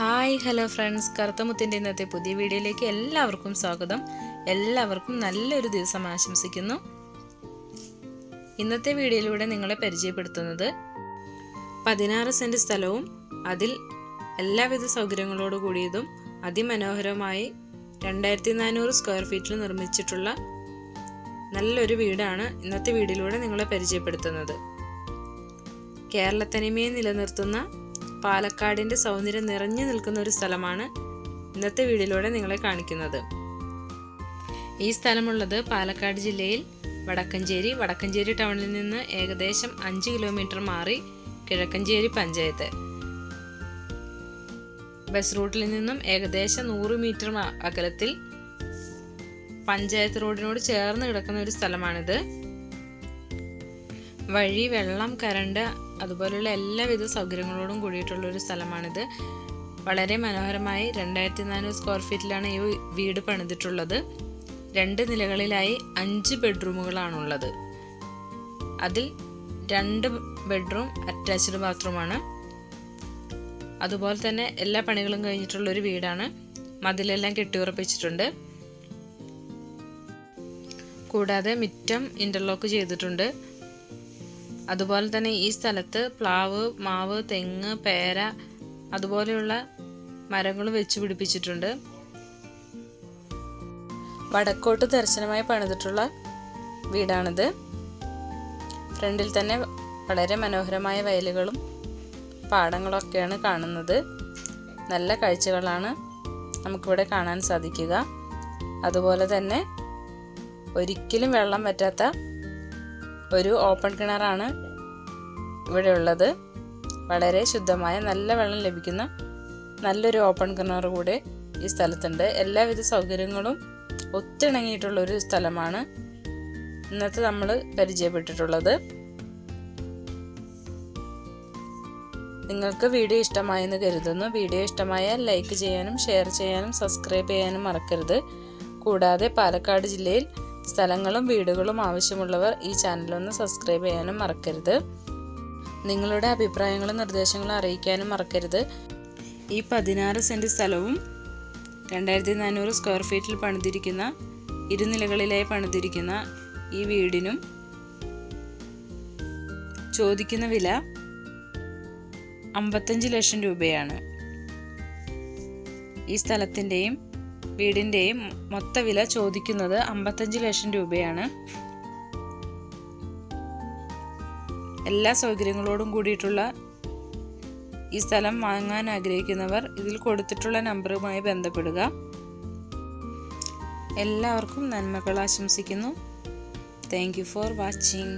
Hi hello friends. കറുത്തമുത്തിന്റെ ഇന്നത്തെ പുതിയ വീഡിയോയിലേക്ക് എല്ലാവർക്കും സ്വാഗതം. എല്ലാവർക്കും നല്ലൊരു ദിവസം ആശംസിക്കുന്നു. ഇന്നത്തെ വീഡിയോയിലൂടെ നിങ്ങളെ പരിചയപ്പെടുത്തുന്നത് പതിനാറ് സെന്റ് സ്ഥലവും അതിൽ എല്ലാവിധ സൗകര്യങ്ങളോട് കൂടിയതും അതിമനോഹരമായി രണ്ടായിരത്തി നാനൂറ് സ്ക്വയർ ഫീറ്റിൽ നിർമ്മിച്ചിട്ടുള്ള നല്ലൊരു വീടാണ് ഇന്നത്തെ വീഡിയോയിലൂടെ നിങ്ങളെ പരിചയപ്പെടുത്തുന്നത്. കേരളത്തനിമയെ നിലനിർത്തുന്ന പാലക്കാടിന്റെ സൗന്ദര്യം നിറഞ്ഞു നിൽക്കുന്ന ഒരു സ്ഥലമാണ് ഇന്നത്തെ വീഡിയോയിലൂടെ നിങ്ങളെ കാണിക്കുന്നത്. ഈ സ്ഥലമുള്ളത് പാലക്കാട് ജില്ലയിൽ വടക്കഞ്ചേരി. വടക്കഞ്ചേരി ടൗണിൽ നിന്ന് ഏകദേശം അഞ്ച് കിലോമീറ്റർ മാറി കിഴക്കഞ്ചേരി പഞ്ചായത്ത്. ബസ് റൂട്ടിൽ നിന്നും ഏകദേശം നൂറ് മീറ്റർ അകലത്തിൽ പഞ്ചായത്ത് റോഡിനോട് ചേർന്ന് കിടക്കുന്ന ഒരു സ്ഥലമാണിത്. വഴി വെള്ളം കരണ്ട് അതുപോലുള്ള എല്ലാവിധ സൗകര്യങ്ങളോടും കൂടിയിട്ടുള്ള ഒരു സ്ഥലമാണിത്. വളരെ മനോഹരമായി രണ്ടായിരത്തി നാനൂറ് സ്ക്വയർ ഫീറ്റിലാണ് ഈ വീട് പണിതിട്ടുള്ളത്. രണ്ട് നിലകളിലായി അഞ്ച് ബെഡ്റൂമുകളാണുള്ളത്. അതിൽ രണ്ട് ബെഡ്റൂം അറ്റാച്ച്ഡ് ബാത്റൂമാണ്. അതുപോലെ തന്നെ എല്ലാ പണികളും കഴിഞ്ഞിട്ടുള്ള ഒരു വീടാണ്. മതിലെല്ലാം കെട്ടിയുറപ്പിച്ചിട്ടുണ്ട്. കൂടാതെ മിറ്റം ഇന്റർലോക്ക് ചെയ്തിട്ടുണ്ട്. അതുപോലെ തന്നെ ഈ സ്ഥലത്ത് പ്ലാവ് മാവ് തെങ്ങ് പേര അതുപോലെയുള്ള മരങ്ങൾ വെച്ച് പിടിപ്പിച്ചിട്ടുണ്ട്. വടക്കോട്ട് ദർശനമായി പണിതിട്ടുള്ള വീടാണിത്. ഫ്രണ്ടിൽ തന്നെ വളരെ മനോഹരമായ വയലുകളും പാടങ്ങളൊക്കെയാണ് കാണുന്നത്. നല്ല കാഴ്ചകളാണ് നമുക്കിവിടെ കാണാൻ സാധിക്കുക. അതുപോലെ തന്നെ ഒരിക്കലും വെള്ളം പറ്റാത്ത ഒരു ഓപ്പൺ കിണറാണ് ഇവിടെ ഉള്ളത് വളരെ ശുദ്ധമായ നല്ല വെള്ളം ലഭിക്കുന്ന നല്ലൊരു ഓപ്പൺ കിണർ കൂടെ ഈ സ്ഥലത്തുണ്ട്. എല്ലാവിധ സൗകര്യങ്ങളും ഒത്തിണങ്ങിയിട്ടുള്ള ഒരു സ്ഥലമാണ് ഇന്നത്തെ നമ്മൾ പരിചയപ്പെട്ടിട്ടുള്ളത്. നിങ്ങൾക്ക് വീഡിയോ ഇഷ്ടമായെന്ന് കരുതുന്നു. വീഡിയോ ഇഷ്ടമായാൽ ലൈക്ക് ചെയ്യാനും ഷെയർ ചെയ്യാനും സബ്സ്ക്രൈബ് ചെയ്യാനും മറക്കരുത്. കൂടാതെ പാലക്കാട് ജില്ലയിൽ സ്ഥലങ്ങളും വീടുകളും ആവശ്യമുള്ളവർ ഈ ചാനലൊന്ന് സബ്സ്ക്രൈബ് ചെയ്യാനും മറക്കരുത്. നിങ്ങളുടെ അഭിപ്രായങ്ങളും നിർദ്ദേശങ്ങളും അറിയിക്കാനും മറക്കരുത്. ഈ പതിനാറ് സെന്റ് സ്ഥലവും രണ്ടായിരത്തി നാനൂറ് സ്ക്വയർ ഫീറ്റിൽ പണിതിരിക്കുന്ന ഇരുനിലകളിലായി പണിതിരിക്കുന്ന ഈ വീടിനും ചോദിക്കുന്ന വില അമ്പത്തഞ്ച് ലക്ഷം രൂപയാണ്. ഈ സ്ഥലത്തിന്റെയും വീടിന്റെയും മൊത്ത വില ചോദിക്കുന്നത് അമ്പത്തഞ്ച് ലക്ഷം രൂപയാണ്. എല്ലാ സൗകര്യങ്ങളോടും കൂടിയിട്ടുള്ള ഈ സ്ഥലം വാങ്ങാൻ ആഗ്രഹിക്കുന്നവർ ഇതിൽ കൊടുത്തിട്ടുള്ള നമ്പറുമായി ബന്ധപ്പെടുക. എല്ലാവർക്കും നന്മകൾ ആശംസിക്കുന്നു. Thank you for watching